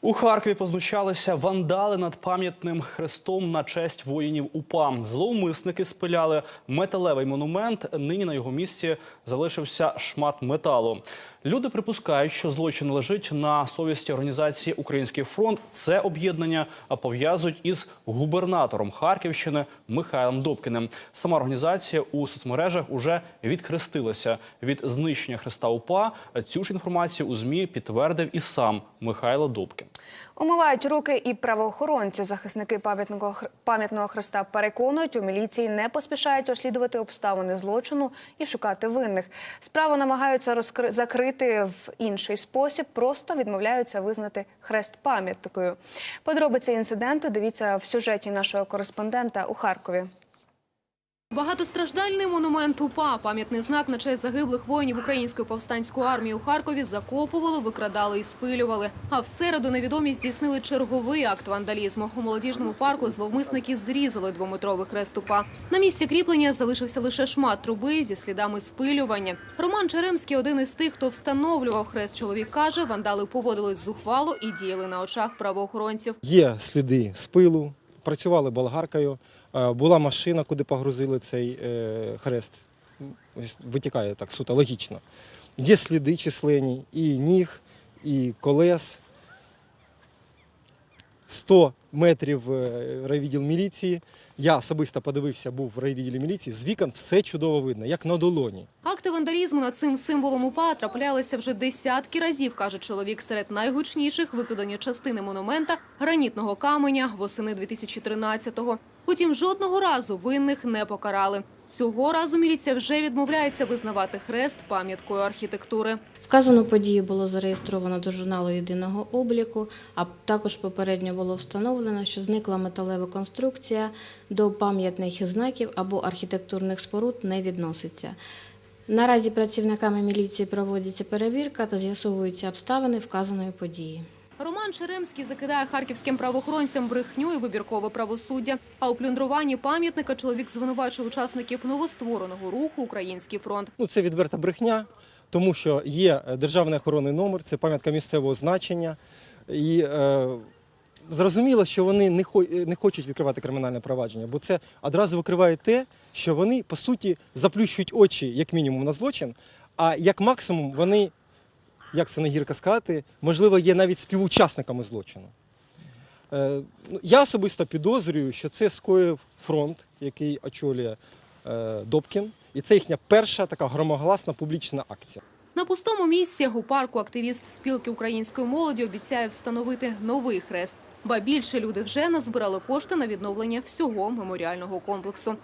У Харкові познущалися вандали над пам'ятним хрестом на честь воїнів УПА. Зловмисники спиляли металевий монумент. Нині на його місці залишився шмат металу. Люди припускають, що злочин лежить на совісті організації Український фронт. Це об'єднання пов'язують із губернатором Харківщини Михайлом Добкіним. Сама організація у соцмережах уже відхрестилася від знищення хреста УПА. Цю ж інформацію у змі підтвердив і сам Михайло Добкін. Умивають руки і правоохоронці. Захисники пам'ятного хр- хреста переконують, у міліції не поспішають розслідувати обставини злочину і шукати винних. Справу намагаються розкри... закрити в інший спосіб, просто відмовляються визнати хрест пам'ятникою. Подробиці інциденту дивіться в сюжеті нашого кореспондента у Харкові. Багатостраждальний монумент УПА, пам'ятний знак на честь загиблих воїнів Української повстанської армії у Харкові закопували, викрадали і спилювали. А в середу невідомі здійснили черговий акт вандалізму. У молодіжному парку зловмисники зрізали двометровий хрест УПА. На місці кріплення залишився лише шмат труби зі слідами спилювання. Роман Черемський, один із тих, хто встановлював хрест, чоловік каже, вандали поводились зухвало і діяли на очах правоохоронців. Є сліди спилу, працювали болгаркою, е, була машина, куди погрузили цей е, хрест. Витікає так суто логічно. Є сліди численні і ніг, і колес. 100 метрів е, райвідділ міліції. Я особисто подивився, був в райвідділі міліції. З вікон все чудово видно, як на долоні. Акти вандалізму над цим символом УПА траплялися вже десятки разів, каже чоловік. Серед найгучніших викрадення частини монумента гранітного каменя восени 2013-го. Потім жодного разу винних не покарали. Цього разу міліція вже відмовляється визнавати хрест пам'яткою архітектури. Вказану подію було зареєстровано до журналу єдиного обліку, а також попередньо було встановлено, що зникла металева конструкція до пам'ятних знаків або архітектурних споруд не відноситься. Наразі працівниками міліції проводиться перевірка та з'ясовуються обставини вказаної події. Роман Черемський закидає харківським правоохоронцям брехню і вибіркове правосуддя. А у плюндруванні пам'ятника чоловік звинувачує учасників новоствореного руху Український фронт. Ну, це відверта брехня, тому що є державний охоронний номер, це пам'ятка місцевого значення. І е, зрозуміло, що вони не, е, не хочуть відкривати кримінальне провадження, бо це одразу викриває те, що вони, по суті, заплющують очі, як мінімум, на злочин, а як максимум вони, як це не гірко сказати, можливо, є навіть співучасниками злочину. Е, ну, я особисто підозрюю, що це скоїв фронт, який очолює е, Добкін, і це їхня перша така громогласна публічна акція. На пустому місці у парку активіст спілки української молоді обіцяє встановити новий хрест. Ба більше люди вже назбирали кошти на відновлення всього меморіального комплексу.